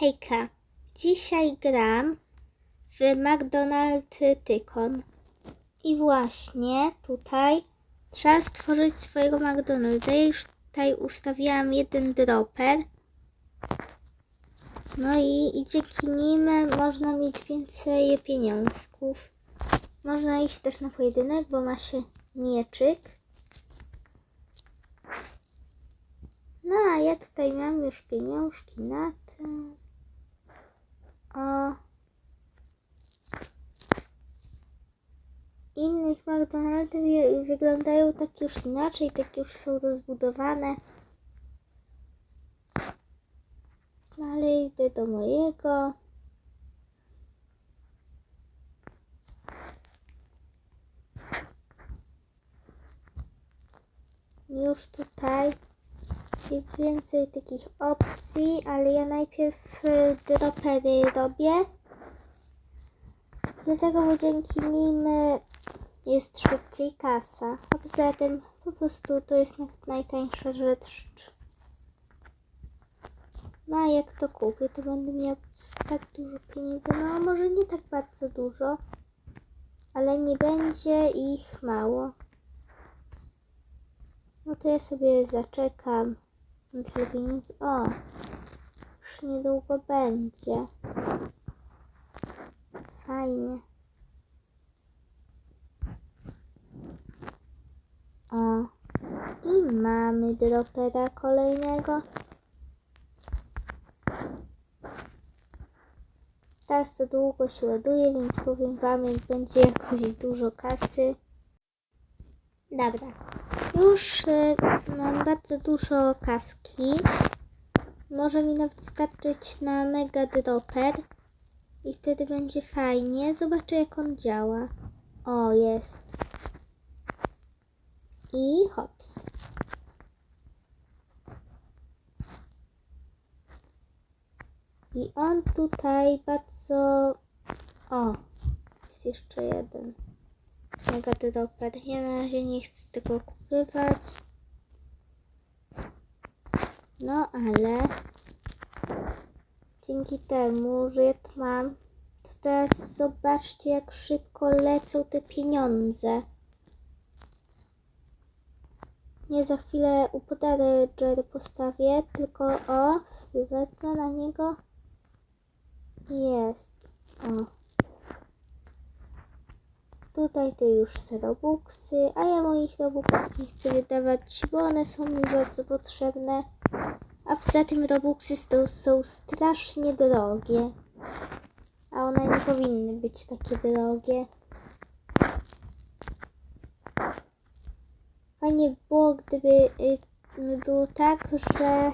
Hejka, dzisiaj gram w McDonald's Tykon. I właśnie tutaj trzeba stworzyć swojego McDonalda. Ja już tutaj ustawiłam jeden dropper. No i, i dzięki nim można mieć więcej pieniążków. Można iść też na pojedynek, bo ma się mieczyk. No a ja tutaj mam już pieniążki na to. O. Innych McDonald's wy- wyglądają tak już inaczej, tak już są rozbudowane. No ale idę do mojego. Już tutaj jest więcej takich opcji, ale ja najpierw y, dropery robię. Dlatego, bo dzięki nim jest szybciej kasa. A poza tym po prostu to jest nawet najtańsza rzecz. No a jak to kupię, to będę miał tak dużo pieniędzy. No a może nie tak bardzo dużo, ale nie będzie ich mało. No to ja sobie zaczekam tyle pieniędzy. O, już niedługo będzie. Fajnie. O, i mamy dropera kolejnego. Teraz to długo się ładuje, więc powiem wam, jak będzie jakoś dużo kasy. Dobra. Już mam bardzo dużo kaski. Może mi nawet starczyć na mega dropper. I wtedy będzie fajnie. Zobaczę jak on działa. O, jest. I hops. I on tutaj bardzo... O, jest jeszcze jeden. Mega dropper. Ja na razie nie chcę tego kupywać. No ale dzięki temu, że ja to mam, to teraz zobaczcie jak szybko lecą te pieniądze. Nie za chwilę upodarę Jerry postawię, tylko o, sobie wezmę na niego. Jest. O. Tutaj to już są robuxy, a ja moich robuxów nie chcę wydawać, bo one są mi bardzo potrzebne. A poza tym robuxy są strasznie drogie. A one nie powinny być takie drogie. Fajnie by było, gdyby y, było tak, że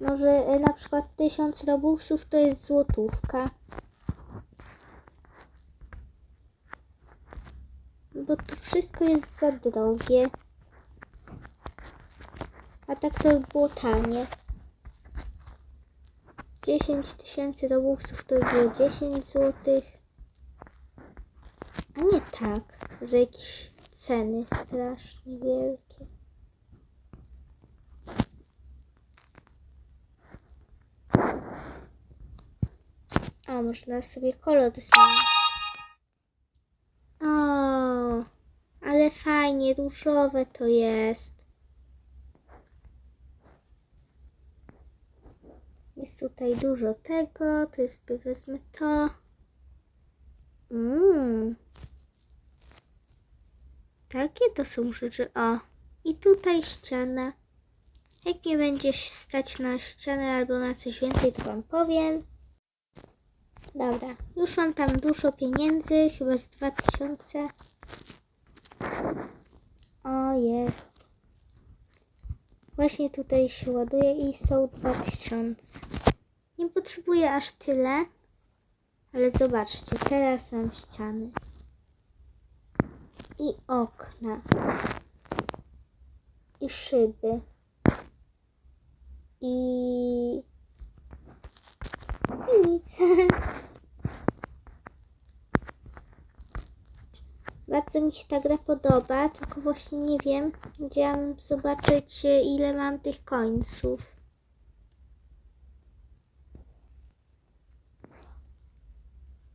może y, na przykład 1000 robuxów to jest złotówka. Bo to wszystko jest za drogie. A tak to by było tanie. 10 tysięcy robuxów to by było 10 złotych. A nie tak, że jakieś ceny strasznie wielkie. A można sobie kolor zmienić. O, ale fajnie, różowe to jest. Jest tutaj dużo tego, to jest, wezmę to. Mmm. Takie to są rzeczy. O, i tutaj ściana. Jak nie będzie stać na ścianę albo na coś więcej, to wam powiem. Dobra, już mam tam dużo pieniędzy, chyba z 2000. O, jest. Właśnie tutaj się ładuje i są 2000. Nie potrzebuję aż tyle, ale zobaczcie, teraz mam ściany. I okna. I szyby. I... I nic. Bardzo mi się ta gra podoba, tylko właśnie nie wiem, chciałam zobaczyć ile mam tych końców.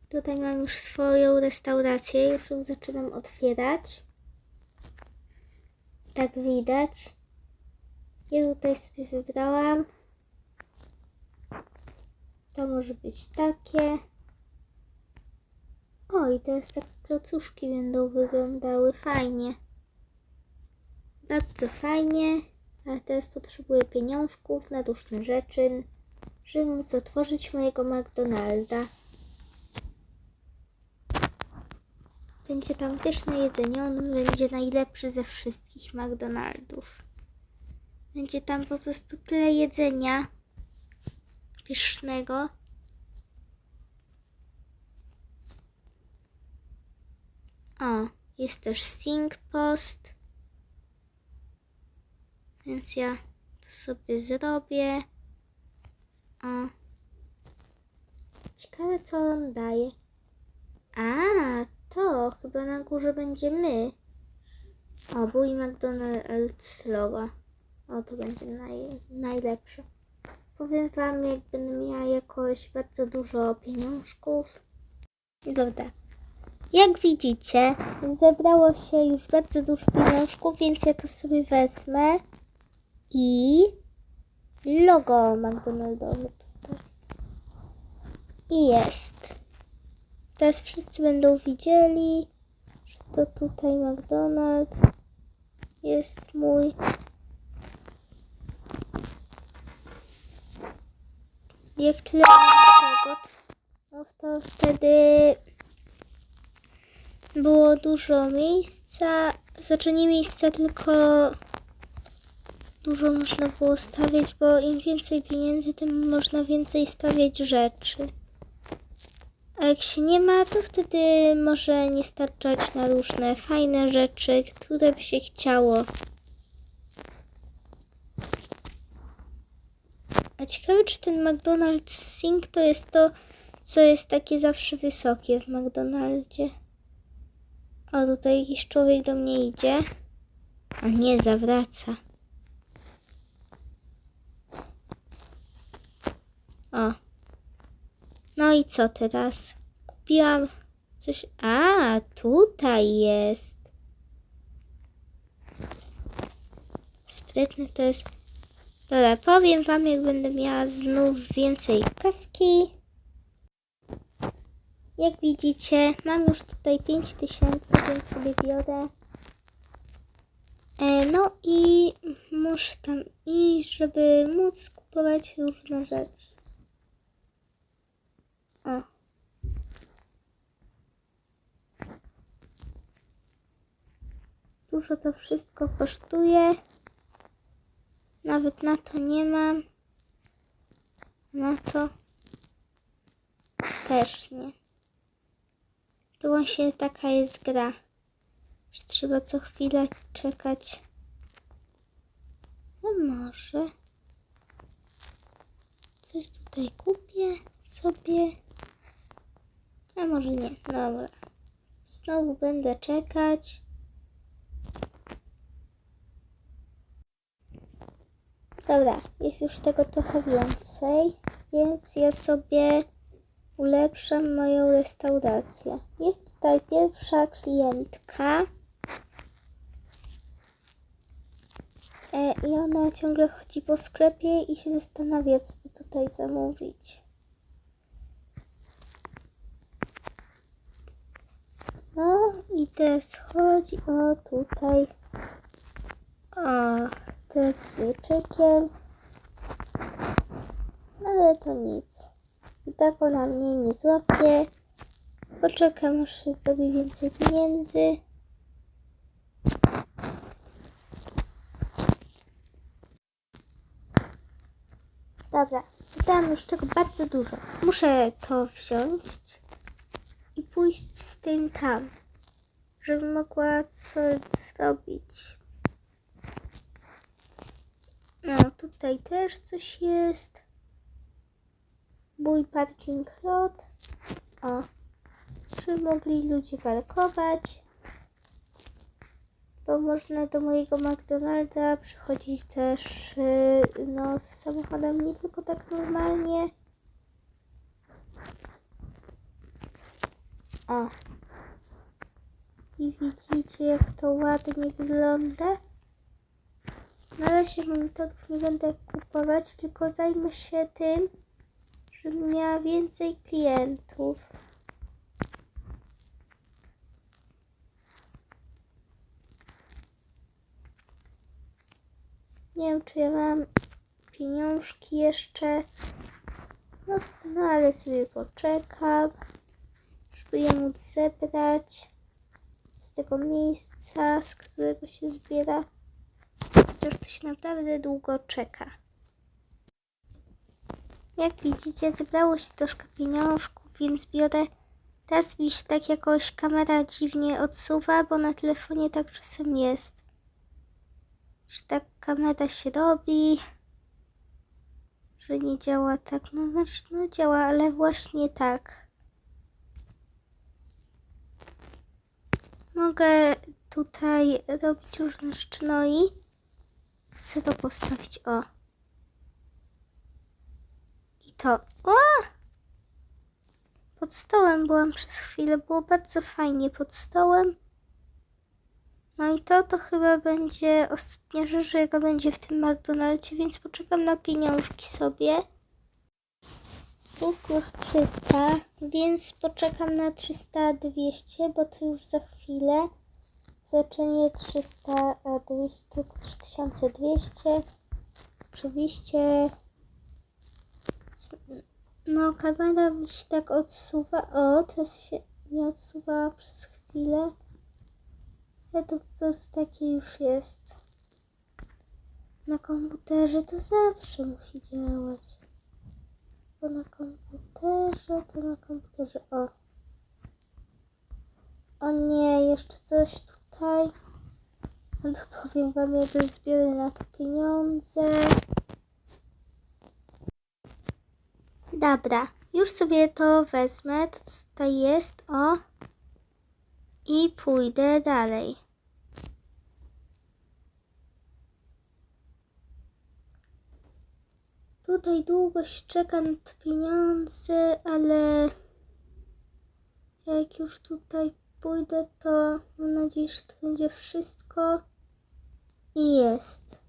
Tutaj mam już swoją restaurację, już ją zaczynam otwierać. Tak widać. Ja tutaj sobie wybrałam. To może być takie. O, i teraz tak klocuszki będą wyglądały fajnie. Bardzo fajnie. Ale teraz potrzebuję pieniążków na różne rzeczy, żeby móc otworzyć mojego McDonalda. Będzie tam pyszne jedzenie, on będzie najlepszy ze wszystkich McDonaldów. Będzie tam po prostu tyle jedzenia pysznego. O, jest też Sing Post. Więc ja to sobie zrobię. O. Ciekawe co on daje. A, to chyba na górze będzie my. O, i McDonald's logo. O, to będzie naj, najlepsze. Powiem wam, jak będę miała jakoś bardzo dużo pieniążków. Dobra. Jak widzicie, zebrało się już bardzo dużo pieniążków, więc ja to sobie wezmę i logo McDonaldowe. I jest. Teraz wszyscy będą widzieli, że to tutaj McDonald's jest mój. Jak tyle tego, no to wtedy było dużo miejsca, znaczy nie miejsca, tylko dużo można było stawiać, bo im więcej pieniędzy, tym można więcej stawiać rzeczy. A jak się nie ma, to wtedy może nie starczać na różne fajne rzeczy, które by się chciało. A ciekawe, czy ten McDonald's Sink to jest to, co jest takie zawsze wysokie w McDonaldzie. O, tutaj jakiś człowiek do mnie idzie. A nie, zawraca. O. No i co teraz? Kupiłam coś. A, tutaj jest. Sprytne to jest. Dobra, powiem wam, jak będę miała znów więcej kaski. Jak widzicie, mam już tutaj 5000, więc sobie biorę. E, no i muszę tam iść, żeby móc kupować różne rzeczy. O. Dużo to wszystko kosztuje. Nawet na to nie mam. Na to też nie. To właśnie taka jest gra, że trzeba co chwilę czekać. No może coś tutaj kupię sobie. A może nie, dobra. Znowu będę czekać. Dobra, jest już tego trochę więcej, więc ja sobie ulepszam moją restaurację. Jest tutaj pierwsza klientka. E, I ona ciągle chodzi po sklepie i się zastanawia, co tutaj zamówić. No i teraz chodzi o tutaj. O, teraz z wieczykiem. No ale to nic. I tak ona mnie nie złapie. Poczekam, aż się zdobi więcej pieniędzy. Dobra, wydałam już tego bardzo dużo. Muszę to wziąć i pójść z tym tam, żeby mogła coś zrobić. No, tutaj też coś jest. Mój parking lot. O, czy mogli ludzie parkować? Bo można do mojego McDonalda przychodzić też yy, no, z samochodem, nie tylko tak normalnie. O. I widzicie, jak to ładnie wygląda? Na razie monitorów nie będę kupować, tylko zajmę się tym, żebym miała więcej klientów. Nie wiem, czy ja mam pieniążki jeszcze. No, no ale sobie poczekam, żeby je móc zebrać z tego miejsca, z którego się zbiera. Chociaż się naprawdę długo czeka. Jak widzicie, zebrało się troszkę pieniążków, więc biorę. Teraz mi się tak jakoś kamera dziwnie odsuwa, bo na telefonie tak czasem jest. Że tak kamera się robi, że nie działa tak. No znaczy, no działa, ale właśnie tak. Mogę tutaj robić różne rzeczy, no i chcę to postawić, o. To, o! Pod stołem byłam przez chwilę, było bardzo fajnie pod stołem. No i to to chyba będzie ostatnia rzecz, jaka będzie w tym McDonaldzie, więc poczekam na pieniążki sobie. Jest już 300, więc poczekam na 300-200, bo to już za chwilę. Zaczęcie 300, a 200, 3200. Oczywiście. No, kamera mi się tak odsuwa. O, teraz się nie odsuwała przez chwilę. Ale to po prostu takie już jest. Na komputerze to zawsze musi działać. Bo na komputerze, to na komputerze. O. O nie, jeszcze coś tutaj. No to powiem wam, jak zbiorę na to pieniądze. Dobra, już sobie to wezmę, to tutaj jest, o. I pójdę dalej. Tutaj długo się czeka na te pieniądze, ale jak już tutaj pójdę, to mam nadzieję, że to będzie wszystko. I jest.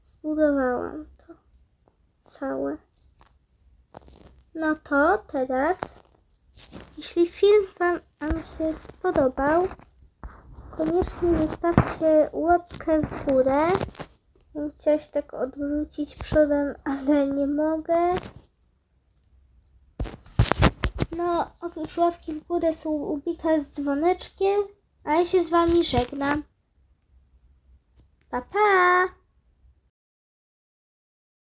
Zbudowałam to całe. No to teraz, jeśli film Wam się spodobał, koniecznie zostawcie łapkę w górę. Bym chciała się tak odwrócić przodem, ale nie mogę. No, oprócz łapki w górę są ubika z dzwoneczkiem, a ja się z Wami żegnam. Pa, pa!